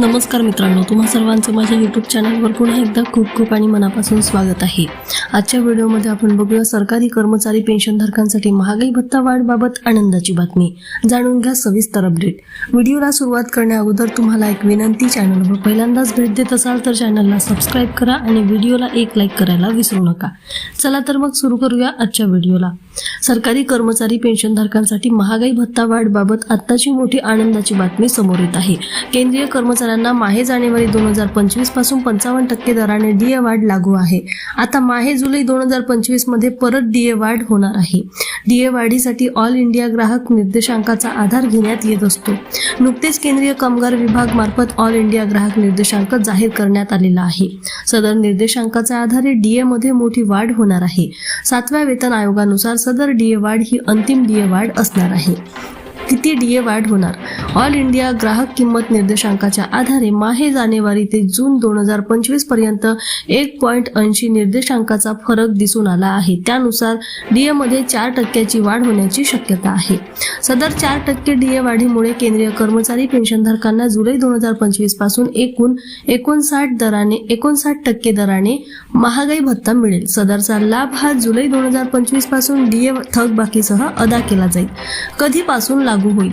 नमस्कार मित्रांनो तुम्हा सर्वांचं माझ्या यूट्यूब चॅनलवर पुन्हा एकदा खूप खूप आणि मनापासून स्वागत आहे. आजच्या व्हिडिओमध्ये आपण बघूया सरकारी कर्मचारी पेन्शनधारकांसाठी महागाई भत्ता वाढबाबत आनंदाची बातमी. जाणून घ्या सविस्तर अपडेट व्हिडिओला सुरुवात करण्या अगोदर तुम्हाला एक विनंती चॅनलवर पहिल्यांदाच भेट देत असाल तर चॅनलला सबस्क्राईब करा आणि व्हिडिओला एक लाईक करायला विसरू नका. चला तर मग सुरू करूया आजच्या व्हिडिओला. सरकारी कर्मचारी पेन्शनधारकांसाठी महागाई भत्ता वाढबाबत आत्ताची मोठी आनंदाची बातमी समोर येत आहे. केंद्रीय कर्मचारी कर्मचाऱ्यांना माहे जानेवारी दोन हजार पंचवीसपासून पंचावन्न टक्के दराने डीए वाढ लागू आहे. आता माहे जुलै दोन हजार पंचवीसमध्ये परत डीए वाढ होणार आहे. डीए वाढीसाठी ऑल इंडिया ग्राहक निर्देशांकाचा आधार घेण्यात येत असतो. नुकतेच केंद्रीय कामगार विभाग मार्फत ऑल इंडिया ग्राहक निर्देशांक जाहीर करण्यात आलेला आहे. सदर निर्देशांकाच्या आधारे डीए मध्ये मोठी वाढ होणार आहे. सातव्या वेतन आयोगानुसार सदर डीए वाढ ही अंतिम डीए वाढ असणार आहे. किती ए वाढ होणार? ऑल इंडिया ग्राहक किंमत निर्देशांकाच्या आधारे माहे जानेवारी ते जून दोन हजार पंचवीसपर्यंत एक पॉईंट ऐंशी निर्देशांकाचा फरक दिसून आला आहे. त्यानुसार डी एमध्ये चार टक्क्याची वाढ होण्याची शक्यता आहे. सदर चार टक्के डी ए वाढीमुळे केंद्रीय कर्मचारी पेन्शनधारकांना जुलै दोन हजार पंचवीसपासून एकूण एकोणसाठ दराने एकोणसाठ टक्के दराने महागाई भत्ता मिळेल. सदरचा लाभ हा जुलै दोन हजार पंचवीसपासून ए थकबाकीसह अदा केला जाईल. कधीपासून लागू लागू होईल.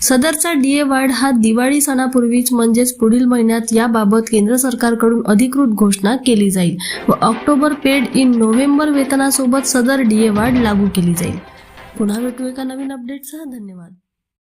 सदरचा डीए वाढ हा दिवाळी सणापूर्वीच म्हणजेच पुढील महिन्यात याबाबत केंद्र सरकारकडून अधिकृत घोषणा केली जाईल व ऑक्टोबर पेड इन नोव्हेंबर वेतनासोबत सदर डीए वाढ लागू केली जाईल. पुन्हा भेटू एका नवीन अपडेटसह धन्यवाद.